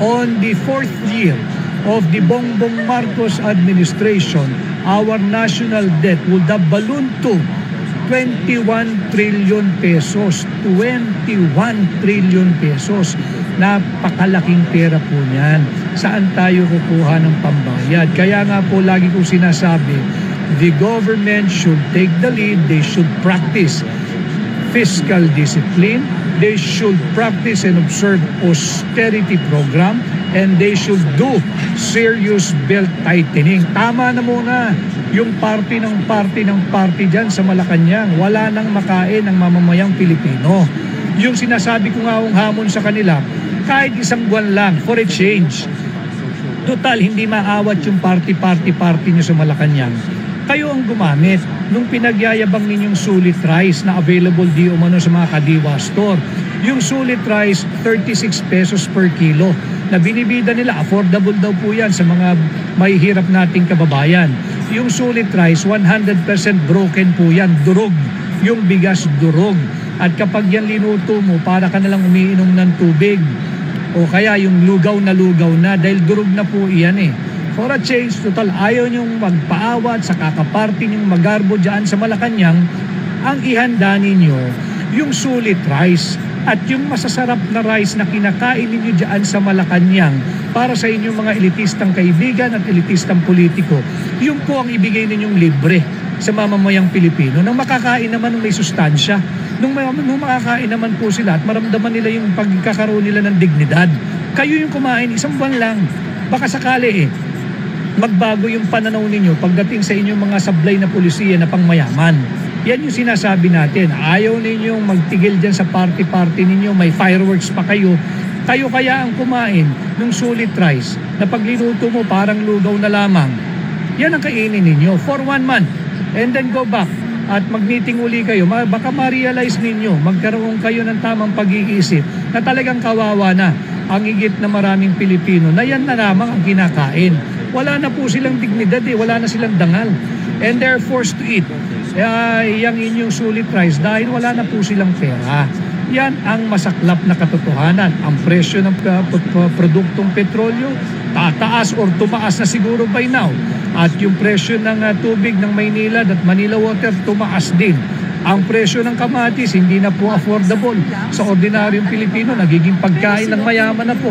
on the fourth year of the Bongbong Marcos administration, our national debt would have ballooned to 21 trillion pesos. 21 trillion pesos. Napakalaking pera po niyan. Saan tayo kukuha ng pambayad? Kaya nga po lagi kong sinasabi, the government should take the lead. They should practice fiscal discipline. They should practice and observe austerity program and they should do serious belt tightening. Tama na muna yung party ng party ng party dyan sa Malacanang. Wala nang makain ng mamamayang Pilipino. Yung sinasabi ko nga ang hamon sa kanila, kahit isang buwan lang for a change. Total, hindi maawat yung party-party-party nyo sa Malacanang. Kayo ang gumamit nung pinagyayabang ninyong sulit rice na available di umano sa mga kadiwa store. Yung sulit rice, 36 pesos per kilo na binibida nila. Affordable daw po yan sa mga may hirap nating kababayan. Yung sulit rice, 100% broken po yan. Durog. Yung bigas, durog. At kapag yan linuto mo, para ka nalang umiinom ng tubig. O kaya yung lugaw na lugaw na dahil durog na po iyan eh. For a change, total ayaw niyong magpaawat sa kakaparty niyong magarbo dyan sa Malacanang, ang ihanda ninyo yung sulit rice at yung masasarap na rice na kinakain ninyo dyan sa Malacanang para sa inyong mga elitistang kaibigan at elitistang politiko, yun po ang ibigay ninyong libre sa mamamayang Pilipino nang makakain naman ng may sustansya nung, may, nung makakain naman po sila at maramdaman nila yung pagkakaroon nila ng dignidad. Kayo yung kumain isang buwan lang. Baka sakali eh, magbago yung pananaw ninyo pagdating sa inyong mga sablay na polisiya na pangmayaman. Yan yung sinasabi natin. Ayaw ninyong magtigil dyan sa party-party ninyo, may fireworks pa kayo. Kayo kaya ang kumain ng sulit rice na pagliluto mo parang lugaw na lamang. Yan ang kainin ninyo for one month. And then go back at mag-meeting uli kayo, baka ma-realize ninyo, magkaroon kayo ng tamang pag-iisip na talagang kawawa na ang higit na maraming Pilipino na yan na lamang ang kinakain. Wala na po silang dignidad eh, wala na silang dangal. And they're forced to eat uh, yung inyong sulit rice dahil wala na po silang pera. Yan ang masaklap na katotohanan. Ang presyo ng uh, produktong petrolyo, tataas or tumaas na siguro by now. At yung presyo ng uh, tubig ng Maynila at Manila Water, tumaas din. Ang presyo ng kamatis, hindi na po affordable sa ordinaryong Pilipino. Nagiging pagkain ng mayaman na po.